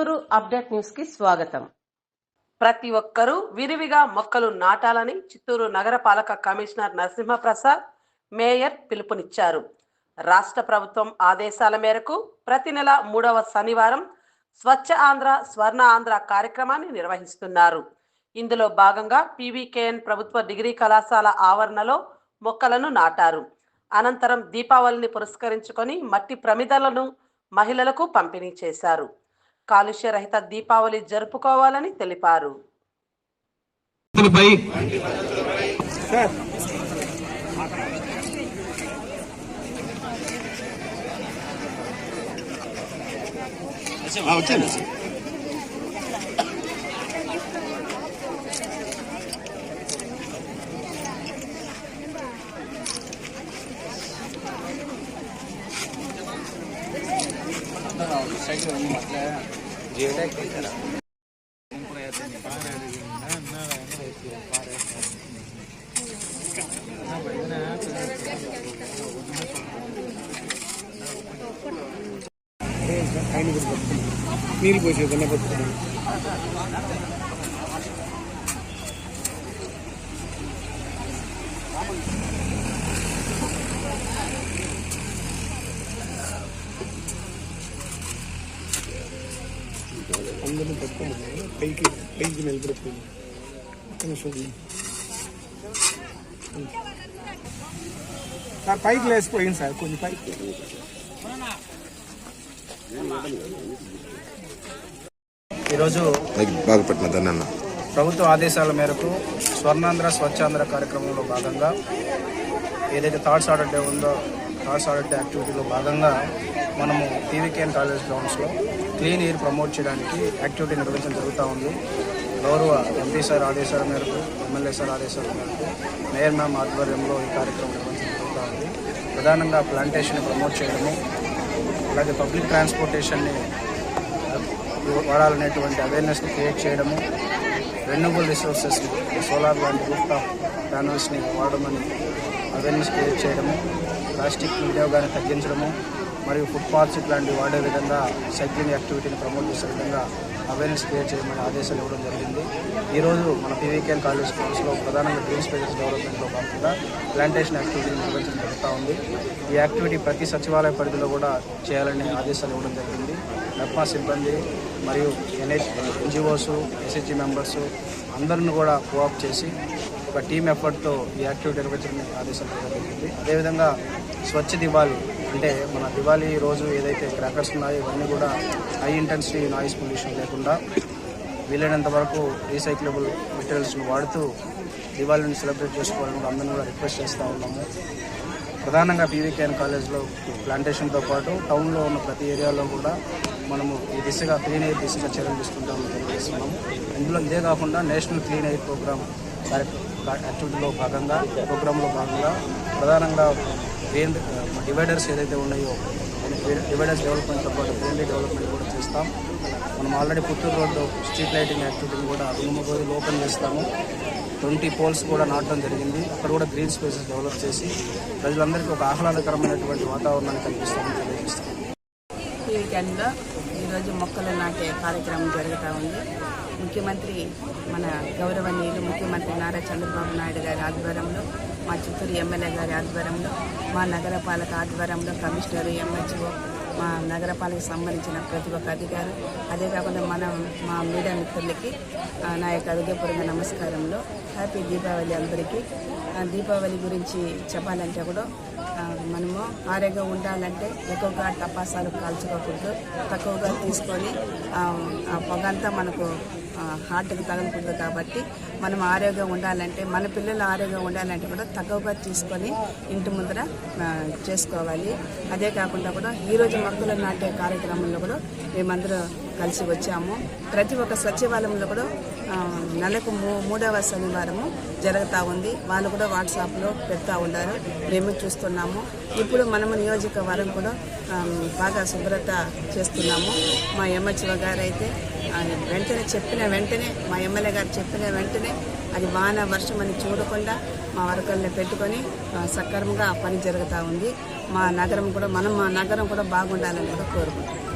Chittoor update న్యూస్కి స్వాగతం. ప్రతి ఒక్కరూ విరివిగా మొక్కలు నాటాలని చిత్తూరు నగరపాలక కమిషనర్ నరసింహప్రసాద్ మేయర్ పిలుపునిచ్చారు. రాష్ట్ర ప్రభుత్వం ఆదేశాల మేరకు ప్రతి నెల మూడవ శనివారం స్వచ్ఛ ఆంధ్ర స్వర్ణ ఆంధ్ర కార్యక్రమాన్ని నిర్వహిస్తున్నారు. ఇందులో భాగంగా పీవీకేఎన్ ప్రభుత్వ డిగ్రీ కళాశాల ఆవరణలో మొక్కలను నాటారు. అనంతరం దీపావళిని పురస్కరించుకొని మట్టి ప్రమిదలను మహిళలకు పంపిణీ చేశారు. కాలుష్య రహిత దీపావళి జరుపుకోవాలని తెలిపారు పై நீர் போச்சு என்ன பார்த்துருக்கேன் పైకి పైకి నిలబడిపోయింది సార్ పైకి లేసిపోయింది సార్ కొంచెం పైకి. ఈరోజు బాగా పెట్టిన దాన్ని అన్న ప్రభుత్వ ఆదేశాల మేరకు స్వర్ణాంధ్ర స్వచ్ఛాంధ్ర కార్యక్రమంలో భాగంగా ఏదైతే థాట్స్ ఆర్డర్ డే ఉందో క్రాస్ ఆడట్ యాక్టివిటీలో భాగంగా మనము టీవీకేఎన్ కాలేజ్ గ్రౌండ్స్లో క్లీన్ ఎయిర్ ప్రమోట్ చేయడానికి యాక్టివిటీ నిర్వహించడం జరుగుతూ ఉంది. గౌరవ ఎంపీ సార్ ఆదేశాల మేరకు ఎమ్మెల్యే సార్ ఆదేశాల మేరకు మేయర్ మ్యామ్ ఆధ్వర్యంలో ఈ కార్యక్రమం నిర్వహించడం జరుగుతూ ఉంది. ప్రధానంగా ప్లాంటేషన్ ప్రమోట్ చేయడము అలాగే పబ్లిక్ ట్రాన్స్పోర్టేషన్ని వాడాలనేటువంటి అవేర్నెస్ని క్రియేట్ చేయడము రెన్యూబుల్ రిసోర్సెస్ని సోలార్ లాంటి రూఫ్ టాప్ ప్యానల్స్ని వాడమని అవేర్నెస్ క్రియేట్ చేయడము ప్లాస్టిక్ వినియోగాన్ని తగ్గించడము మరియు ఫుడ్ పార్క్స్ ఇట్లాంటివి వాడే విధంగా సైక్లింగ్ యాక్టివిటీని ప్రమోట్ చేసే విధంగా అవేర్నెస్ క్రియేట్ చేయమని ఆదేశాలు ఇవ్వడం జరిగింది. ఈరోజు మన పీవీకేఎన్ కాలేజ్ స్కూల్స్లో ప్రధానంగా గ్రీన్ స్పేసెస్ డెవలప్మెంట్లో భాగంగా ప్లాంటేషన్ యాక్టివిటీని నిర్వహించడం జరుగుతూ ఉంది. ఈ యాక్టివిటీ ప్రతి సచివాలయ పరిధిలో కూడా చేయాలని ఆదేశాలు ఇవ్వడం జరిగింది. మెప్మా సిబ్బంది మరియు ఎన్హెచ్ ఎన్జిఓస్ ఎస్హెచ్జి మెంబర్స్ అందరిని కూడా కోఆప్ చేసి ఒక టీమ్ ఎఫర్ట్తో ఈ యాక్టివిటీ నిర్వహించడం ఆదేశాలు జరిగింది. అదేవిధంగా స్వచ్ఛ దివాళీ అంటే మన దివాళీ రోజు ఏదైతే క్రాకర్స్ ఉన్నాయో ఇవన్నీ కూడా హై ఇంటెన్సిటీ నాయిస్ పొల్యూషన్ లేకుండా వీలైనంత వరకు రీసైక్లబుల్ మెటీరియల్స్ని వాడుతూ దివాళీని సెలబ్రేట్ చేసుకోవాలని కూడా కూడా రిక్వెస్ట్ చేస్తూ ఉన్నాము. ప్రధానంగా పీవీకేఎన్ కాలేజ్లో ప్లాంటేషన్తో పాటు టౌన్లో ఉన్న ప్రతి ఏరియాలో కూడా మనము ఈ దిశగా క్లీన్ ఎయిర్ దిశగా చర్యలు తీసుకుంటామని తెలియజేస్తున్నాము. ఇందులో ఇదే కాకుండా నేషనల్ క్లీన్ ఎయిర్ ప్రోగ్రామ్ యాక్టివిటీలో భాగంగా ప్రోగ్రాంలో భాగంగా ప్రధానంగా గ్రీన్ డివైడర్స్ ఏదైతే ఉన్నాయో డివైడర్స్ డెవలప్మెంట్తో పాటు గ్రీనరీ డెవలప్మెంట్ కూడా చేస్తాం. మనం already Puttur road street lighting యాక్టివిటీని కూడా రెండు రోజులు ఓపెన్ చేస్తాము. ట్వంటీ పోల్స్ కూడా నాటడం జరిగింది. అక్కడ కూడా గ్రీన్ స్పేసెస్ డెవలప్ చేసి ప్రజలందరికీ ఒక ఆహ్లాదకరమైనటువంటి వాతావరణాన్ని కల్పిస్తామని తెలియజేస్తాం ఈ రోజు ఈరోజు మొక్కలు నాటే కార్యక్రమం జరుగుతూ ఉంది. ముఖ్యమంత్రి మన గౌరవనీయులు ముఖ్యమంత్రి నారా చంద్రబాబు నాయుడు గారి ఆధ్వర్యంలో మా చిత్తూరు ఎమ్మెల్యే గారి ఆధ్వర్యంలో మా నగరపాలక ఆధ్వర్యంలో కమిషనర్ ఎంహెచ్ఓ మా నగరపాలకి సంబంధించిన ప్రతి ఒక్క అధికారి. అదే కాకుండా మన మా మీడియా మిత్రులకి నా యొక్క హృదయపూర్వక నమస్కారంలో హ్యాపీ దీపావళి అందరికీ. దీపావళి గురించి చెప్పాలంటే కూడా మనము ఆరోగ్యంగా ఉండాలంటే ఎక్కువగా టపాసాలు కాల్చుకోకూడదు. తక్కువగా తీసుకొని ఆ, పొగంతా మనకు హార్ట్కి తగులుతుంది కాబట్టి మనం ఆరోగ్యంగా ఉండాలంటే మన పిల్లలు ఆరోగ్యంగా ఉండాలంటే కూడా తక్కువగా తీసుకొని ఇంటి ముందర చేసుకోవాలి. అదే కాకుండా కూడా ఈరోజు మొక్కలు నాటే కార్యక్రమంలో కూడా మేమందరూ కలిసి వచ్చాము. ప్రతి ఒక్క సచివాలయంలో కూడా నెలకు మూ మూడవ శనివారము జరుగుతూ ఉంది. వాళ్ళు కూడా వాట్సాప్లో పెడతా ఉన్నారు. మేము చూస్తున్నాము. ఇప్పుడు మనము నియోజకవర్గం కూడా బాగా శుభ్రత చేస్తున్నాము. మా ఎంహెచ్ఓ గారు అయితే వెంటనే చెప్పిన వెంటనే మా ఎమ్మెల్యే గారు చెప్పిన వెంటనే అది వాన వర్షం అని చూడకుండా మా వర్కర్ని పెట్టుకొని సక్రమంగా పని జరుగుతూ ఉంది. మా నగరం కూడా మనం మా నగరం కూడా బాగుండాలని కూడా కోరుకుంటున్నాం.